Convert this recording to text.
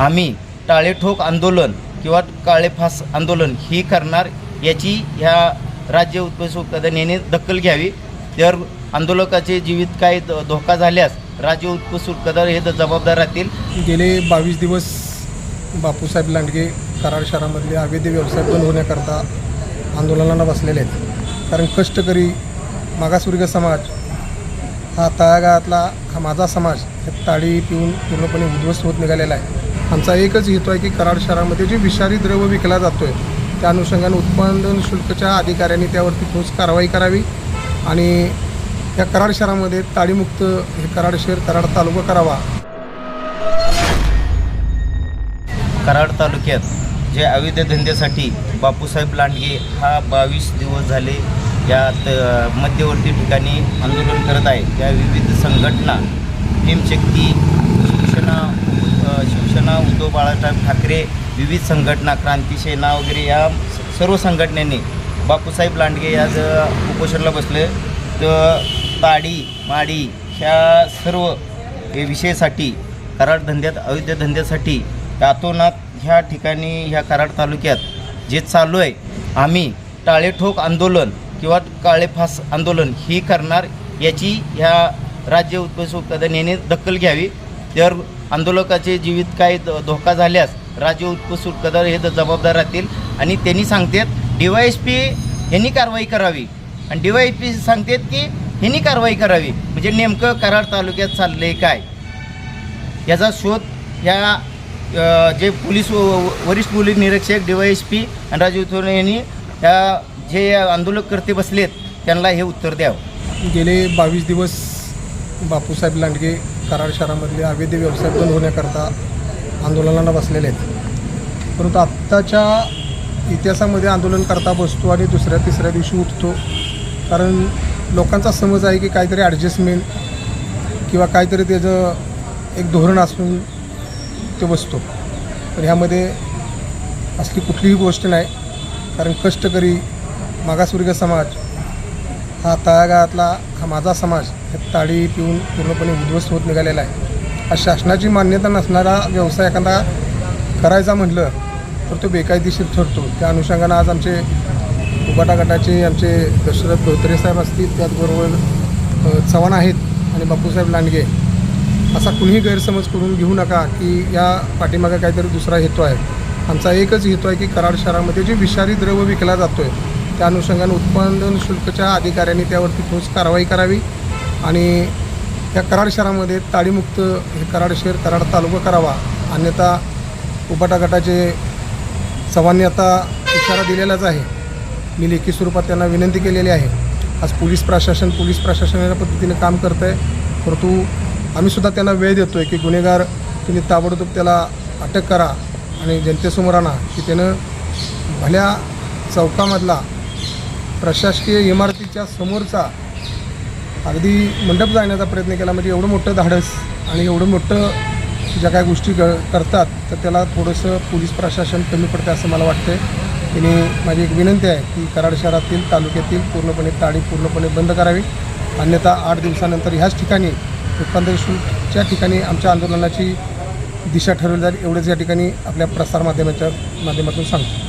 आम्ही टाळेठोक आंदोलन किंवा काळेफास आंदोलन ही करणार याची ह्या राज्य उत्पन्न उत्पादन याने दखल घ्यावी. जर आंदोलकाचे जीवित काय धोका झाल्यास राज्य उत्पन्न उत्पादन हे जबाबदार राहतील. गेले बावीस दिवस बापूसाहेब लांडगे कराड शहरामधले अवैध व्यवसाय बंद होण्याकरता आंदोलनाला बसलेले आहेत. कारण कष्टकरी मागासवर्ग समाज हा तळागाळातला हा माझा समाज हे ताळी पिऊन पूर्णपणे उद्ध्वस्त होत निघालेला आहे. आमचा एकच हेतू आहे की कराड शहरामध्ये जे विषारी द्रव्य विकला जातो आहे त्या अनुषंगाने उत्पादन शुल्कच्या अधिकाऱ्यांनी त्यावरती ठोस कारवाई करावी आणि या कराड शहरामध्ये ताडीमुक्त हे कराड शहर कराड तालुका करावा. कराड तालुक्यात जे अवैध धंद्यासाठी बापूसाहेब लांडगे हा बावीस दिवस झाले यात मध्यवर्ती ठिकाणी आंदोलन करत आहे त्या विविध संघटना भीमशक्ती शिवसेना शिवसेना उद्धव बाळासाहेब ठाकरे विविध संघटना क्रांती सेना वगैरे या सर्व संघटनेने बापूसाहेब लांडगे या ज- उपोषणाला बसले. तर ताडी माडी ह्या सर्व हे विषयासाठी कराड धंद्यात अवैध धंद्यासाठी रातोनात ह्या ठिकाणी ह्या कराड तालुक्यात जे चालू आहे आम्ही टाळेठोक आंदोलन किंवा काळेफास आंदोलन ही करणार याची ह्या राज्य उत्पन्न उत्पादन याने दखल घ्यावी. जर आंदोलकाचे जीवित काही धोका झाल्यास राज्य उत्पन्न कदर हे जबाबदार राहतील. आणि त्यांनी सांगतात डी वाय एस पी यांनी कारवाई करावी. आणि डी वाय एस पी सांगतात की ह्यांनी कारवाई करावी. म्हणजे नेमकं कराड तालुक्यात चाललं आहे काय? याचा शोध ह्या जे पोलीस व- वरिष्ठ पोलीस निरीक्षक डी वाय एस पी आणि राजीव थोरे यांनी या जे आंदोलक करते बसलेत त्यांना हे उत्तर द्यावं. गेले बावीस दिवस बापूसाहेब लांडगे कराड शहरामधले अवैध व्यवसाय बंद होण्याकरता आंदोलनाला बसलेले आहेत. परंतु आत्ताच्या इतिहासामध्ये आंदोलन करता बसतो आणि दुसऱ्या तिसऱ्या दिवशी उठतो. कारण लोकांचा समज आहे की काहीतरी ॲडजस्टमेंट किंवा काहीतरी त्याचं एक धोरण असून ते बसतो. पण ह्यामध्ये असली कुठलीही गोष्ट नाही. कारण कष्टकरी मागासवर्गीय समाज हा तळागाळातला हा माझा समाज हे ताडी पिऊन पूर्णपणे उद्ध्वस्त होत निघालेला आहे. हा शासनाची मान्यता नसणारा व्यवसाय एखादा करायचा म्हटलं तर तो बेकायदेशीर ठरतो. त्या अनुषंगानं आज आमचे उबाटा गटाचे आमचे दशरथ धोत्रे साहेब असतील त्याचबरोबर चव्हाण आहेत आणि बापूसाहेब लांडगे. असा कुणीही गैरसमज करून घेऊ नका की या पाठीमागं काहीतरी दुसरा हेतू आहे. आमचा एकच हेतू आहे की कराड शहरामध्ये जे विषारी द्रव्य विकला जातो आहे त्या अनुषंगाने उत्पादन शुल्कच्या अधिकाऱ्यांनी त्यावरती ठोस कारवाई करावी आणि या कराड शहरामध्ये ताडीमुक्त हे कराड शहर कराड तालुका करावा. अन्यथा उपाटा गटाचे चव्हाणने आता इशारा दिलेलाच आहे. मी लेखी स्वरूपात त्यांना विनंती केलेली आहे. आज पोलीस प्रशासन पोलीस प्रशासन या पद्धतीने काम करतं आहे परंतु आम्हीसुद्धा त्यांना वेळ देतो आहे की गुन्हेगार तुम्ही ताबडतोब त्याला अटक करा आणि जनतेसमोर आणा की त्यानं भल्या चौकामधला प्रशासकीय इमारतीच्या समोरचा अगदी मंडप जाण्याचा प्रयत्न केला. म्हणजे एवढं मोठं धाडस आणि एवढं मोठं ज्या काही गोष्टी ग करतात तर त्याला थोडंसं पोलीस प्रशासन कमी पडतं असं मला वाटतं तिने माझी एक विनंती आहे की कराड शहरातील तालुक्यातील पूर्णपणे ताडी पूर्णपणे बंद करावी. अन्यथा आठ दिवसानंतर ह्याच ठिकाणी उत्पन्न शुल्कच्या ठिकाणी आमच्या आंदोलनाची दिशा ठरवली जाईल एवढंच या ठिकाणी आपल्या प्रसारमाध्यमाच्या माध्यमातून सांगतो.